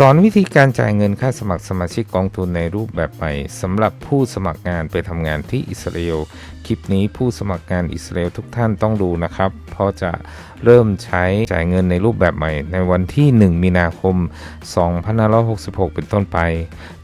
สอนวิธีการจ่ายเงินค่าสมัครสมาชิกกองทุนในรูปแบบใหม่สำหรับผู้สมัครงานไปทำงานที่อิสราเอล คลิปนี้ผู้สมัครงานอิสราเอลทุกท่านต้องดูนะครับ เพราะจะเริ่มใช้จ่ายเงินในรูปแบบใหม่ ในวันที่ 1 มีนาคม 2566 เป็นต้นไป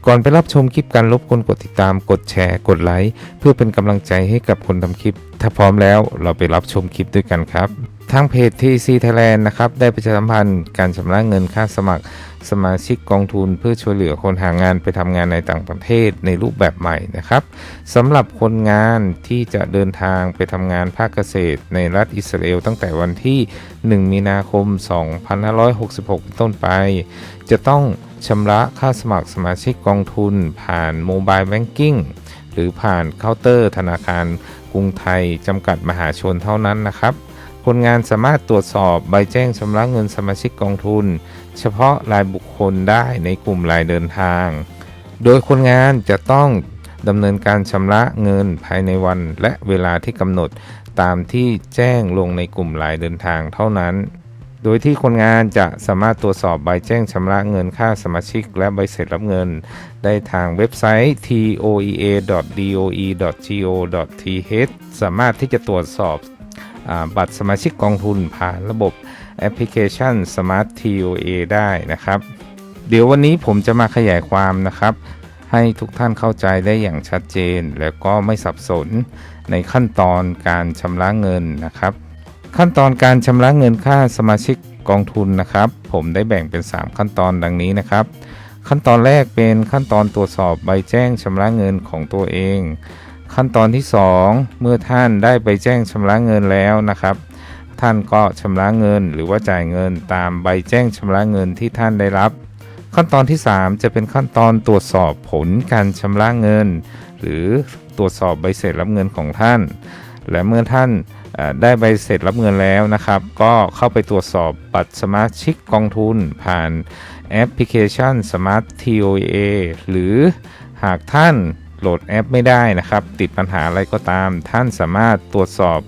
ก่อนไปรับชมคลิปการรบกวนกดติดตามกดแชร์ กดไลค์ เพื่อเป็นกำลังใจให้กับคนทำคลิป ถ้าพร้อมแล้วเราไปรับชมคลิปด้วยกันครับทางเพจ TC Thailand นะครับ ได้ประชาสัมพันธ์การชำระเงินค่าสมัครสมาชิกกองทุนเพื่อช่วยเหลือคนหางานไปทำงานในต่างประเทศในรูปแบบใหม่นะครับสำหรับคนงานที่จะเดินทางไปทำงานภาคเกษตรในรัฐอิสราเอลตั้งแต่วันที่ 1 มีนาคม 2566 เป็นต้นไป จะต้องชำระค่าสมัครสมาชิกกองทุน ผ่านโมบายแบงกิ้งหรือผ่านเคาน์เตอร์ธนาคารกรุงไทย จำกัดมหาชนเท่านั้นนะครับคนงานสามารถตรวจสอบใบแจ้งชำระเงินสมาชิกกองทุน เฉพาะรายบุคคลได้ในกลุ่มรายเดินทาง โดยคนงานจะต้อง ดำเนินการชำระเงินภายในวันและเวลาที่กำหนดตามที่แจ้งลงในกลุ่มรายเดินทางเท่านั้น โดยที่คนงานจะสามารถตรวจสอบใบแจ้งชำระเงินค่าสมาชิก และใบเสร็จรับเงิน ได้ทางเว็บไซต์ toea.doe.go.th สามารถที่จะตรวจสอบอบัตรสมาชิกกองทุนผ่านระบบแอปพลิเคชัน Smart TOA ได้นะครับ เดี๋ยววันนี้ผมจะมาขยายความนะครับ ให้ทุกท่านเข้าใจได้อย่างชัดเจน แล้วก็ไม่สับสนในขั้นตอนการชำระเงินนะครับ ขั้นตอนการชำระเงินค่าสมาชิกกองทุนนะครับ ผมได้แบ่งเป็น 3 ขั้นตอนดังนี้นะครับ ขั้นตอนแรกเป็นขั้นตอนตรวจสอบใบแจ้งชำระเงินของตัวเอง ขั้นตอนที่ 2 เมื่อท่านได้ใบแจ้งชำระเงินแล้วนะครับ ท่านก็ชำระเงินหรือว่าจ่ายเงินตามใบแจ้งชำระเงินที่ท่านได้รับ ขั้นตอนที่ 3 จะเป็นขั้นตอนตรวจสอบผลการชำระเงิน หรือตรวจสอบใบเสร็จรับเงินของท่าน และเมื่อท่านได้ใบเสร็จรับเงินแล้วนะครับ ก็เข้าไปตรวจสอบบัตรสมาชิกกองทุน ผ่านแอปพลิเคชัน Smart TOA หรือหากท่านโหลดแอปไม่ได้นะครับ ติดปัญหาอะไรก็ตาม ท่านสามารถตรวจสอบ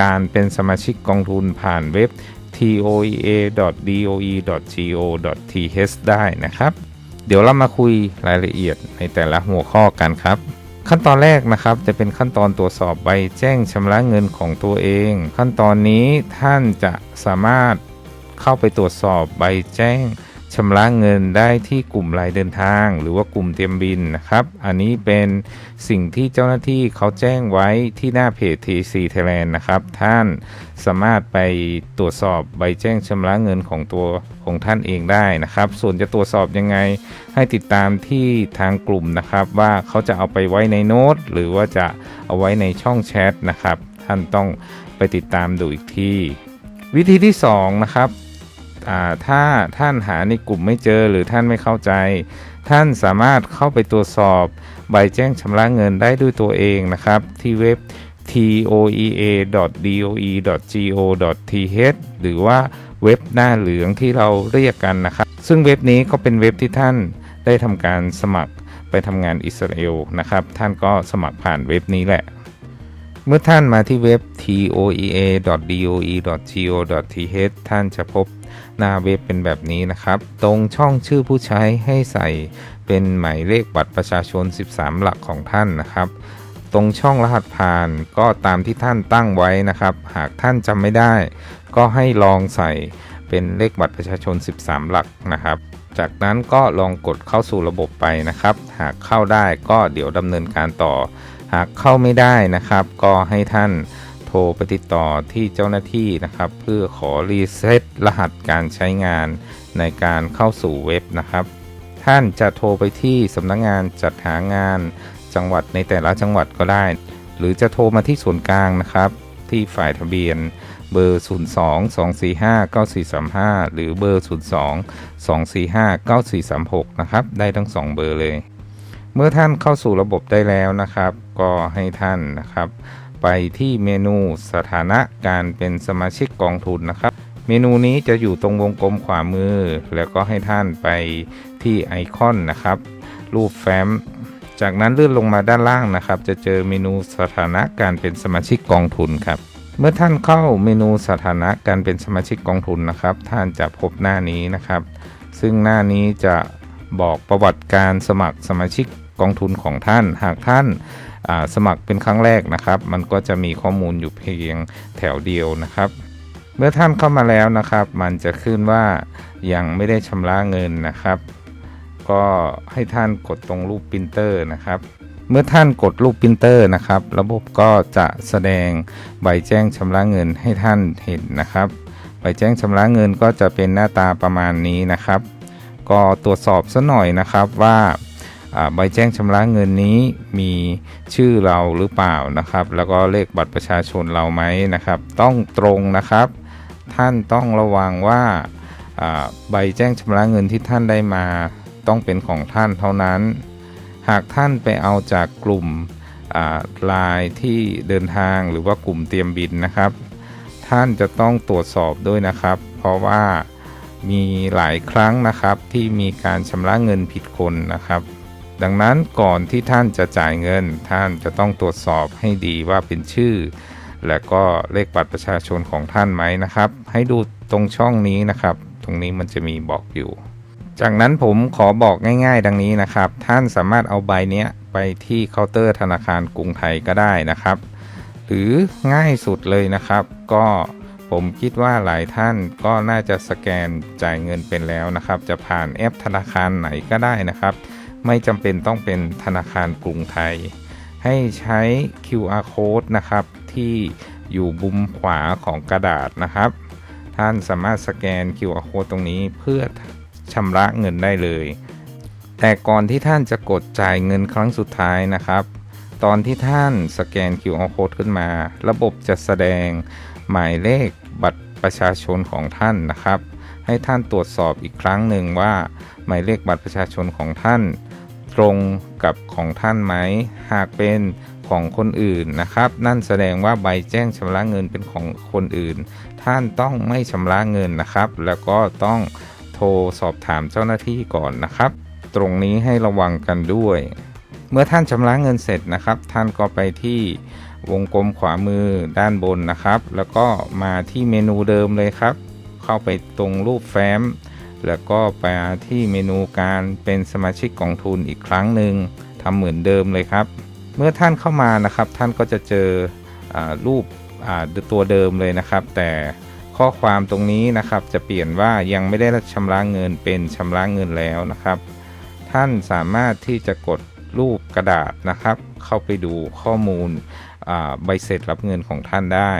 การเป็นสมาชิกกองทุนผ่านเว็บ toea.doe.go.th ได้นะครับ เดี๋ยวเรามาคุยรายละเอียดในแต่ละหัวข้อกันครับ ขั้นตอนแรกนะครับจะเป็นขั้นตอนตรวจสอบใบแจ้งชำระเงินของตัวเอง ขั้นตอนนี้ท่านจะสามารถเข้าไปตรวจสอบใบแจ้ง ชำระเงินได้ที่กลุ่มรายเดินทาง หรือว่ากลุ่มเตรียมบินนะครับ อันนี้เป็นสิ่งที่เจ้าหน้าที่เขาแจ้งไว้ที่หน้าเพจ TC Thailand นะครับ ท่านสามารถไปตรวจสอบใบแจ้งชำระเงินของตัวของท่านเองได้นะครับ ส่วนจะตรวจสอบยังไง ให้ติดตามที่ทางกลุ่มนะครับ ว่าเขาจะเอาไปไว้ในโน้ต หรือว่าจะเอาไว้ในช่องแชทนะครับ ท่านต้องไปติดตามดูอีกทีวิธีที่2นะครับ ถ้าท่านหาในกลุ่มไม่เจอหรือท่านไม่เข้าใจ ท่านสามารถเข้าไปตรวจสอบใบแจ้งชำระเงินได้ด้วยตัวเองนะครับ ที่เว็บ toea.doe.go.th หรือว่าเว็บหน้าเหลืองที่เราเรียกกันนะครับ ซึ่งเว็บนี้ก็เป็นเว็บที่ท่านได้ทำการสมัครไปทำงานอิสราเอลนะครับ ท่านก็สมัครผ่านเว็บนี้แหละ เมื่อท่านมาที่เว็บ toea.doe.go.th ท่านจะพบ หน้าเว็บเป็นแบบนี้นะครับ ตรงช่องชื่อผู้ใช้ให้ใส่เป็นหมายเลขบัตรประชาชน 13 หลักของท่านนะครับ ตรงช่องรหัสผ่านก็ตามที่ท่านตั้งไว้นะครับ หากท่านจำไม่ได้ ก็ให้ลองใส่เป็นเลขบัตรประชาชน 13 หลักนะครับ จากนั้นก็ลองกดเข้าสู่ระบบไปนะครับ หากเข้าได้ก็เดี๋ยวดำเนินการต่อ หากเข้าไม่ได้นะครับ ก็ให้ท่าน โทรไปติดต่อที่เจ้าหน้าที่นะครับ เพื่อขอรีเซ็ตรหัสการใช้งานในการเข้าสู่เว็บนะครับ ท่านจะโทรไปที่สำนักงงานจัดหางานจังหวัดในแต่ละจังหวัดก็ได้ หรือจะโทรมาที่ส่วนกลางนะครับ ที่ฝ่ายทะเบียนเบอร์ 02 245 9435 หรือเบอร์ 02 245 9436 นะครับ ได้ทั้ง 2 เบอร์เลย เมื่อท่านเข้าสู่ระบบได้แล้วนะครับ ก็ให้ท่านนะครับ ไปที่เมนูสถานะการเป็นสมาชิกกองทุนนะครับ เมนูนี้จะอยู่ตรงวงกลมขวามือ แล้วก็ให้ท่านไปที่ไอคอนนะครับ รูปแฟ้ม จากนั้นเลื่อนลงมาด้านล่างนะครับ จะเจอเมนูสถานะการเป็นสมาชิกกองทุนครับเมื่อท่านเข้าเมนูสถานะการเป็นสมาชิกกองทุนนะครับ ท่านจะพบหน้านี้นะครับ ซึ่งหน้านี้จะบอกประวัติการสมัครสมาชิกกองทุนของท่าน หากท่าน สมัครเป็นครั้งแรกนะครับ มันก็จะมีข้อมูลอยู่เพียงแถวเดียวนะครับ เมื่อท่านเข้ามาแล้วนะครับ มันจะขึ้นว่ายังไม่ได้ชำระเงินนะครับ ก็ให้ท่านกดตรงรูปปรินเตอร์นะครับเมื่อท่านกดรูปปรินเตอร์นะครับ ระบบก็จะแสดงใบแจ้งชำระเงินให้ท่านเห็นนะครับ ใบแจ้งชำระเงินก็จะเป็นหน้าตาประมาณนี้นะครับ ก็ตรวจสอบซะหน่อยนะครับว่าอ่า ใบแจ้งชำระเงินนี้มีชื่อเราหรือเปล่านะครับ แล้วก็เลขบัตรประชาชนเราไหมนะครับ ต้องตรงนะครับ ท่านต้องระวังว่าใบแจ้งชำระเงินที่ท่านได้มา ต้องเป็นของท่านเท่านั้น หากท่านไปเอาจากกลุ่มลน์ที่เดินทางหรือว่ากลุ่มเตรียมบินนะครับ ท่านจะต้องตรวจสอบด้วยนะครับ เพราะว่ามีหลายครั้งนะครับที่มีการชำระเงินผิดคนนะครับ ดังนั้นก่อนที่ท่านจะจ่ายเงิน ท่านจะต้องตรวจสอบให้ดีว่าเป็นชื่อ และก็เลขบัตรประชาชนของท่านไหมนะครับ ให้ดูตรงช่องนี้นะครับ ตรงนี้มันจะมีบอกอยู่ จากนั้นผมขอบอกง่ายๆ ดังนี้นะครับ ท่านสามารถเอาใบเนี้ยไปที่เคาน์เตอร์ธนาคารกรุงไทยก็ได้นะครับ หรือง่ายสุดเลยนะครับ ก็ผมคิดว่าหลายท่านก็น่าจะสแกนจ่ายเงินเป็นแล้วนะครับ จะผ่านแอปธนาคารไหนก็ได้นะครับ ไม่จำเป็นต้องเป็นธนาคารกรุงไทย ให้ใช้ QR code นะครับ ที่อยู่บุมขวาของกระดาษนะครับ ท่านสามารถสแกน QR code ตรงนี้เพื่อชำระเงินได้เลย แต่ก่อนที่ท่านจะกดจ่ายเงินครั้งสุดท้ายนะครับ ตอนที่ท่านสแกน QR code ขึ้นมา ระบบจะแสดงหมายเลขบัตรประชาชนของท่านนะครับ ให้ท่านตรวจสอบอีกครั้งหนึ่งว่า หมายเลขบัตรประชาชนของท่าน ตรงกับของท่านไหม หากเป็นของคนอื่นนะครับ นั่นแสดงว่าใบแจ้งชำระเงินเป็นของคนอื่น ท่านต้องไม่ชำระเงินนะครับ แล้วก็ต้องโทรสอบถามเจ้าหน้าที่ก่อนนะครับ ตรงนี้ให้ระวังกันด้วย เมื่อท่านชำระเงินเสร็จนะครับ ท่านก็ไปที่วงกลมขวามือด้านบนนะครับ แล้วก็มาที่เมนูเดิมเลยครับ เข้าไปตรงรูปแฟ้ม แล้วก็ไปที่เมนูการเป็นสมาชิกกองทุนอีกครั้งหนึ่งทำเหมือนเดิมเลยครับ เมื่อท่านเข้ามานะครับ ท่านก็จะเจออรูปตัวเดิมเลยนะครับ แต่ข้อความตรงนี้นะครับจะเปลี่ยนว่ายังไม่ได้ชำระเงินเป็นชำระเงินแล้วนะครับ ท่านสามารถที่จะกดรูปกระดาษนะครับ เข้าไปดูข้อมูลใบเสร็จรับเงินของท่านได้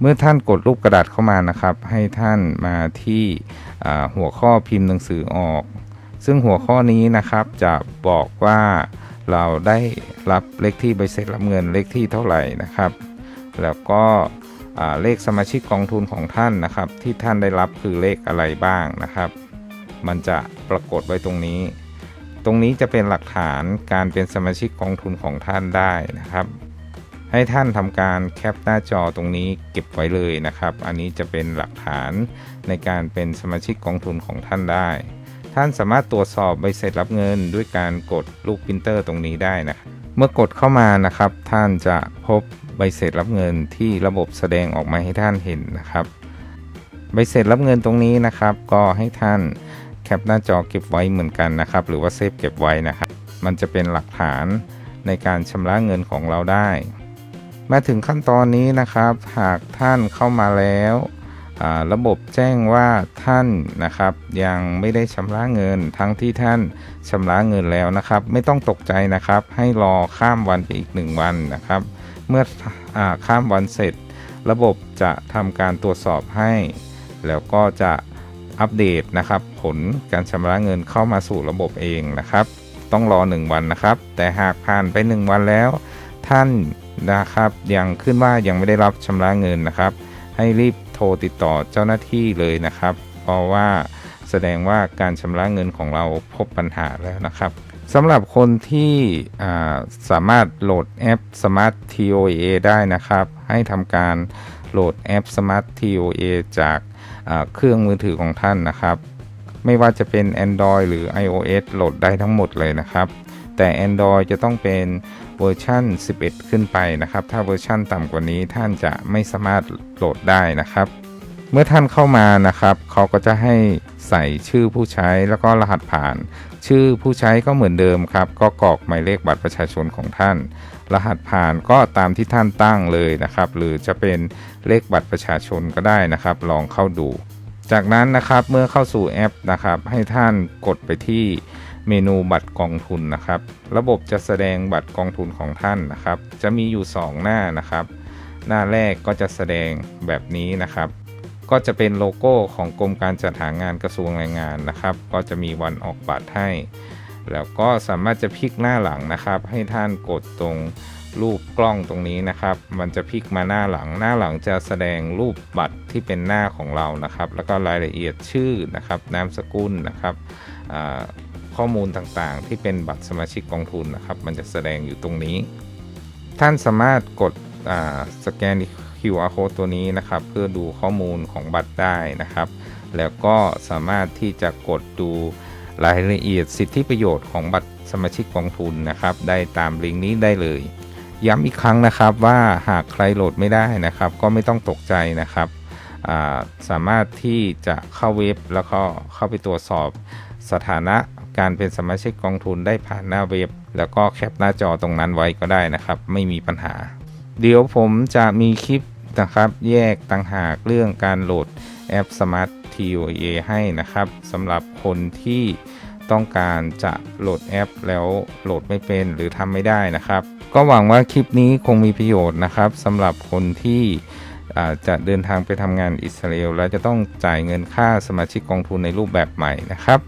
เมื่อท่านกดรูปกระดาษเข้ามานะครับ ให้ท่านมาที่ หัวข้อพิมพ์หนังสือออก ซึ่งหัวข้อนี้นะครับจะบอกว่าเราได้รับเลขที่ใบเสร็จรับเงินเลขที่เท่าไหร่นะครับ แล้วก็เลขสมาชิกกองทุนของท่านนะครับ ที่ท่านได้รับคือเลขอะไรบ้างนะครับ มันจะปรากฏไว้ตรงนี้ ตรงนี้จะเป็นหลักฐานการเป็นสมาชิกกองทุนของท่านได้นะครับ ให้ท่านทำการแคปหน้าจอตรงนี้เก็บไว้เลยนะครับ อันนี้จะเป็นหลักฐานในการเป็นสมาชิกกองทุนของท่านได้ ท่านสามารถตรวจสอบใบเสร็จรับเงิน ด้วยการกดลูกปรินเตอร์ตรงนี้ได้นะเมื่อกดเข้ามานะครับ ท่านจะพบใบเสร็จรับเงินที่ระบบแสดงออกมาให้ท่านเห็นนะครับ ใบเสร็จรับเงินตรงนี้นะครับ ก็ให้ท่านแคปหน้าจอเก็บไว้เหมือนกันนะครับ หรือว่าเซฟเก็บไว้นะครับ มันจะเป็นหลักฐานในการชำระเงินของเราได้ มาถึงขั้นตอนนี้นะครับ หากท่านเข้ามาแล้วระบบแจ้งว่าท่านนะครับ ยังไม่ได้ชำระเงินทั้งที่ท่านชำระเงินแล้วนะครับ ไม่ต้องตกใจนะครับ ให้รอข้ามวันไปอีกหนึ่งวันนะครับ เมื่ออข้ามวันเสร็จ ระบบจะทำการตรวจสอบให้ แล้วก็จะอัปเดตนะครับ ผลการชำระเงินเข้ามาสู่ระบบเองนะครับ ต้องรอ 1 วันนะครับ แต่หากผ่านไป 1 วันแล้ว ท่าน นะครับ ยังขึ้นว่ายังไม่ได้รับชำระเงินนะครับ ให้รีบโทรติดต่อเจ้าหน้าที่เลยนะครับ เพราะว่าแสดงว่าการชำระเงินของเราพบปัญหาแล้วนะครับสำหรับคนที่สามารถโหลดแอป Smart TOA ได้นะครับ ให้ทำการโหลดแอป Smart TOA จากาเครื่องมือถือของท่านนะครับ ไม่ว่าจะเป็น Android หรือ iOS โหลดได้ทั้งหมดเลยนะครับ แต่ Android จะต้องเป็น เวอร์ชัน11 ขึ้นไปนะครับ ถ้าเวอร์ชันต่ำกว่านี้ท่านจะไม่สามารถโหลดได้นะครับ เมื่อท่านเข้ามานะครับเขาก็จะให้ใส่ชื่อผู้ใช้แล้วก็รหัสผ่าน ชื่อผู้ใช้ก็เหมือนเดิมครับ ก็กรอกหมายเลขบัตรประชาชนของท่าน รหัสผ่านก็ตามที่ท่านตั้งเลยนะครับ หรือจะเป็นเลขบัตรประชาชนก็ได้นะครับ ลองเข้าดู จากนั้นนะครับเมื่อเข้าสู่แอปนะครับ ให้ท่านกดไปที่ เมนูบัตรกองทุนนะครับ ระบบจะแสดงบัตรกองทุนของท่านนะครับ จะมีอยู่ 2 หน้านะครับ หน้าแรกก็จะแสดงแบบนี้นะครับ ก็จะเป็นโลโก้ของกรมการจัดหางานกระทรวงแรงงานนะครับ ก็จะมีวันออกบัตรให้ แล้วก็สามารถจะพลิกหน้าหลังนะครับ ให้ท่านกดตรงรูปกล้องตรงนี้นะครับ มันจะพลิกมาหน้าหลัง หน้าหลังจะแสดงรูปบัตรที่เป็นหน้าของเรานะครับ แล้วก็รายละเอียดชื่อนะครับ นามสกุลนะครับ ข้อมูลต่างๆ ที่เป็นบัตรสมาชิกกองทุนนะครับ มันจะแสดงอยู่ตรงนี้ ท่านสามารถกดสแกน QR code ตัวนี้นะครับ เพื่อดูข้อมูลของบัตรได้นะครับ แล้วก็สามารถที่จะกดดูรายละเอียดสิทธิประโยชน์ของบัตรสมาชิกกองทุนนะครับ ได้ตามลิงก์นี้ได้เลย ย้ำอีกครั้งนะครับว่าหากใครโหลดไม่ได้นะครับ ก็ไม่ต้องตกใจนะครับสามารถที่จะเข้าเว็บแล้วก็เข้าไปตรวจสอบสถานะ การเป็นสมาชิกกองทุนได้ผ่านหน้าเว็บ แล้วก็แคปหน้าจอตรงนั้นไว้ก็ได้นะครับ ไม่มีปัญหา เดี๋ยวผมจะมีคลิปนะครับ แยกต่างหากเรื่องการโหลดแอป Smart TOA ให้นะครับสำหรับคนที่ต้องการจะโหลดแอปแล้วโหลดไม่เป็นหรือทำไม่ได้นะครับ ก็หวังว่าคลิปนี้คงมีประโยชน์นะครับสำหรับคนที่ จะเดินทางไปทำงานอิสราเอลแล้วจะต้องจ่ายเงินค่าสมาชิกกองทุนในรูปแบบใหม่นะครับ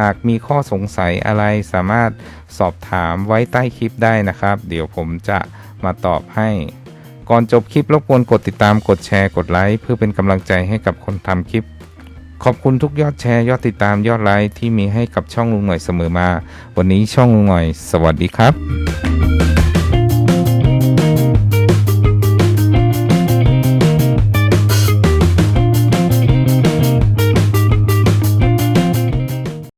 หากมีข้อสงสัยอะไรสามารถสอบถามไว้ใต้คลิปได้นะครับ เดี๋ยวผมจะมาตอบให้ ก่อนจบคลิปรบกวนกดติดตามกดแชร์กดไลค์เพื่อเป็นกำลังใจให้กับคนทำคลิปขอบคุณทุกยอดแชร์ยอดติดตามยอดไลค์ที่มีให้กับช่องลุงหน่อยเสมอมา วันนี้ช่องลุงหน่อย สวัสดีครับ